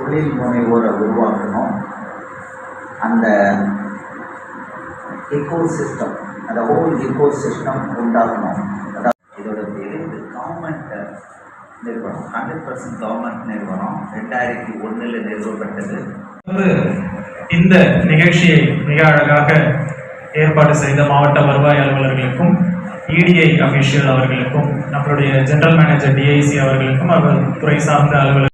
தொழில் முனைவோரை உருவாக்கணும். அந்த எக்கோ சிஸ்டம் அந்த ஹோல் எக்கோ சிஸ்டம் உண்டாகணும் அதாவது இதோட பேர் கவர்மெண்ட் நிறுவனம். ஹண்ட்ரட் பர்சன்ட் கவர்மெண்ட் நிறுவனம். ரெண்டாயிரத்தி ஒன்றில் நிறுவப்பட்டது. இந்த நிகழ்ச்சியை மிக அழகாக ஏற்பாடு செய்த மாவட்ட வருவாய் அலுவலர்களுக்கும் இடிஐ அஃபிஷியல் அவர்களுக்கும் நம்மளுடைய ஜெனரல் மேனேஜர் டிஐசி அவர்களுக்கும் அவர் துறை சார்ந்த அலுவலர்